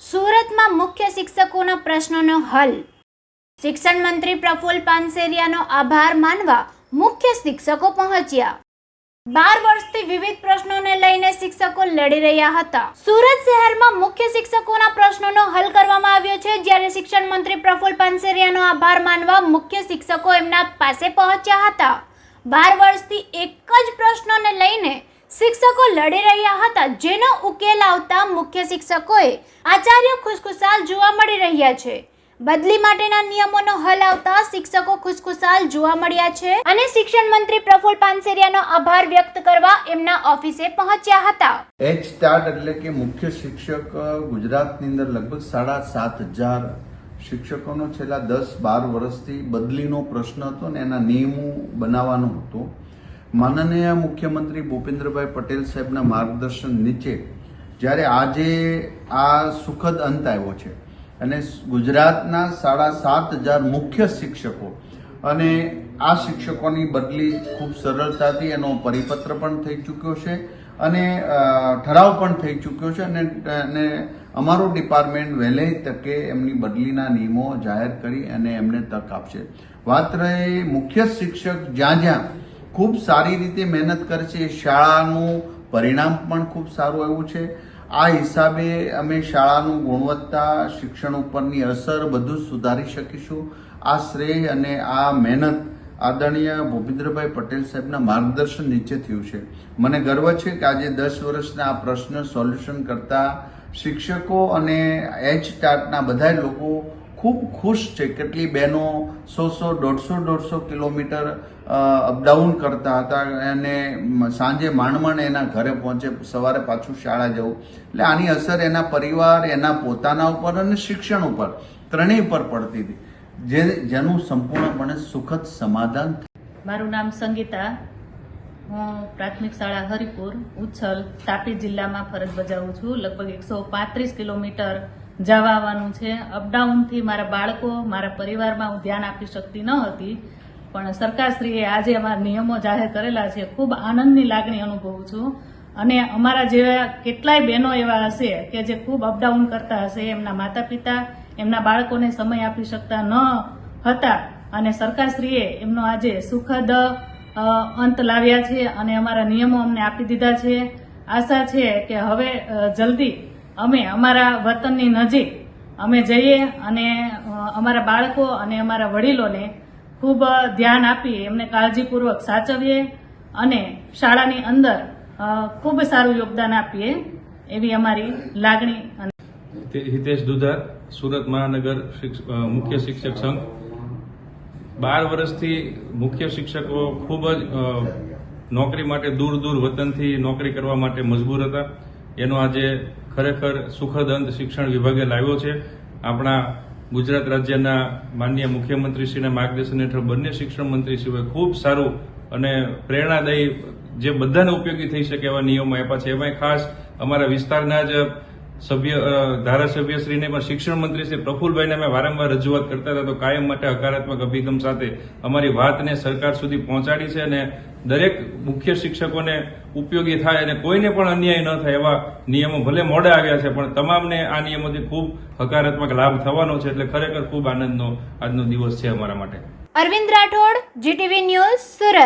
સુરતમાં મુખ્ય શિક્ષકોના પ્રશ્નોનો હલ. શિક્ષણ મંત્રી પ્રફુલ પાનસેરિયાનો આભાર માનવા મુખ્ય શિક્ષકો પહોંચ્યા. બાર વર્ષથી વિવિધ પ્રશ્નોને લઈને શિક્ષકો લડી રહ્યા હતા. સુરત શહેરમાં મુખ્ય શિક્ષકોના પ્રશ્નોનો હલ કરવામાં આવ્યો છે, જ્યારે શિક્ષણ મંત્રી પ્રફુલ પાનસેરિયાનો આભાર માનવા મુખ્ય શિક્ષકો એમના પાસે પહોંચ્યા હતા. બાર વર્ષથી એક જ પ્રશ્નોને લઈને શિક્ષકો લડી રહ્યા હતા, જેનો ઉકેલ આવતા મુખ્ય શિક્ષકોએ આચાર્ય ખુશખુશાલ જોવા મળી રહ્યા છે. બદલી માટેના નિયમોનો હલ આવતા શિક્ષકો ખુશખુશાલ જોવા મળ્યા છે અને શિક્ષણ મંત્રી પ્રફુલ પાનસેરિયાનો આભાર વ્યક્ત કરવા એમના ઓફિસે પહોંચ્યા હતા. એચ સ્ટાર્ટ એટલે કે મુખ્ય શિક્ષક ગુજરાતની અંદર લગભગ સાડા સાત હજાર શિક્ષકોનો છેલ્લા દસ બાર વર્ષથી બદલીનો પ્રશ્ન હતો ને એના નિયમો બનાવવાનો હતો. માનનીય મુખ્યમંત્રી ભૂપેન્દ્રભાઈ પટેલ સાહેબના માર્ગદર્શન નીચે જ્યારે આજે આ સુખદ અંત આવ્યો છે અને ગુજરાતના સાડા સાત હજાર મુખ્ય શિક્ષકો અને આ શિક્ષકોની બદલી ખૂબ સરળતાથી એનો પરિપત્ર પણ થઈ ચૂક્યો છે અને ઠરાવ પણ થઈ ચૂક્યો છે અને અને અમારું ડિપાર્ટમેન્ટ વહેલી તકે એમની બદલીના નિયમો જાહેર કરી અને એમને તક આપશે. વાત રહી મુખ્ય શિક્ષક જ્યાં જ્યાં ખૂબ સારી રીતે મહેનત કરે છે શાળાનું પરિણામ પણ ખૂબ સારું આવ્યું છે. આ હિસાબે અમે શાળાનું ગુણવત્તા, શિક્ષણ ઉપરની અસર બધું સુધારી શકીશું. આ શ્રેય અને આ મહેનત આદરણીય ભૂપેન્દ્રભાઈ પટેલ સાહેબના માર્ગદર્શન નીચે થયું છે. મને ગર્વ છે કે આજે દસ વર્ષના આ પ્રશ્ન સોલ્યુશન કરતા શિક્ષકો અને એચ ટાટના બધા લોકો ખૂબ ખુશ છે કેટલી બહેનો સો સો, દોઢસો દોઢસો કિલોમીટર અપડાઉન કરતા હતા અને સાંજે માંડ માંડ એના ઘરે પહોંચે, સવારે પાછું શાળા જવું. એટલે આની અસર એના પરિવાર, એના પોતાના ઉપર અને શિક્ષણ ઉપર, ત્રણેય ઉપર પડતી હતી. જે, જેનું સંપૂર્ણપણે સુખદ સમાધાન મારું નામ સંગીતા. હું પ્રાથમિક શાળા હરિપુર, ઉચ્છલ, તાપી જિલ્લામાં ફરજ બજાવું છું. લગભગ એકસો પાંત્રીસ કિલોમીટર જવા આવવાનું છે અપડાઉનથી મારા બાળકો, મારા પરિવારમાં હું ધ્યાન આપી શકતી ન હતી, પણ સરકારશ્રીએ આજે અમારા નિયમો જાહેર કરેલા છે. ખૂબ આનંદની લાગણી અનુભવું છું. અને અમારા જેવા કેટલાય બહેનો એવા હશે કે જે ખૂબ અપડાઉન કરતા હશે, એમના માતા પિતા એમના બાળકોને સમય આપી શકતા ન હતા. અને સરકારશ્રીએ એમનો આજે સુખદ અંત લાવ્યા છે અને અમારા નિયમો અમને આપી દીધા છે. આશા છે કે હવે જલ્દી અમે અમારા વતનની નજીક અમે જઈએ અને અમારા બાળકો અને અમારા વડીલોને ખૂબ ધ્યાન આપીએ, એમને કાળજીપૂર્વક સાચવીએ અને શાળાની અંદર ખૂબ સારું યોગદાન આપીએ એવી અમારી લાગણી હિતેશ દુધાર, સુરત મહાનગર મુખ્ય શિક્ષક સંઘ. બાર વર્ષથી મુખ્ય શિક્ષકો ખૂબ જ નોકરી માટે દૂર દૂર વતનથી નોકરી કરવા માટે મજબૂર હતા. એનો આજે ખરેખર સુખદ અંત શિક્ષણ વિભાગે લાવ્યો છે. આપણા ગુજરાત રાજ્યના માનનીય મુખ્યમંત્રીશ્રીના માર્ગદર્શન હેઠળ બંને શિક્ષણ મંત્રીશ્રીઓએ ખૂબ સારું અને પ્રેરણાદાયી જે બધાને ઉપયોગી થઈ શકે એવા નિયમો આપ્યા છે. એમાં ખાસ અમારા વિસ્તારના જ સભ્ય ધારાસભ્યશ્રીને પણ શિક્ષણ મંત્રી શ્રી પ્રફુલભાઈને અમે વારંવાર રજૂઆત કરતા હતા. તો કાયમ માટે હકારાત્મક અભિગમ સાથે અમારી વાતને સરકાર સુધી પહોંચાડી છે અને દરેક મુખ્ય શિક્ષકોને ઉપયોગી થાય અને કોઈને પણ અન્યાય ન થાય એવા નિયમો ભલે મોડા આવ્યા છે, પણ તમામને આ નિયમોથી ખૂબ હકારાત્મક લાભ થવાનો છે. એટલે ખરેખર ખૂબ આનંદનો આજનો દિવસ છે અમારા માટે. Arvind Rathod, GTV news, Surat.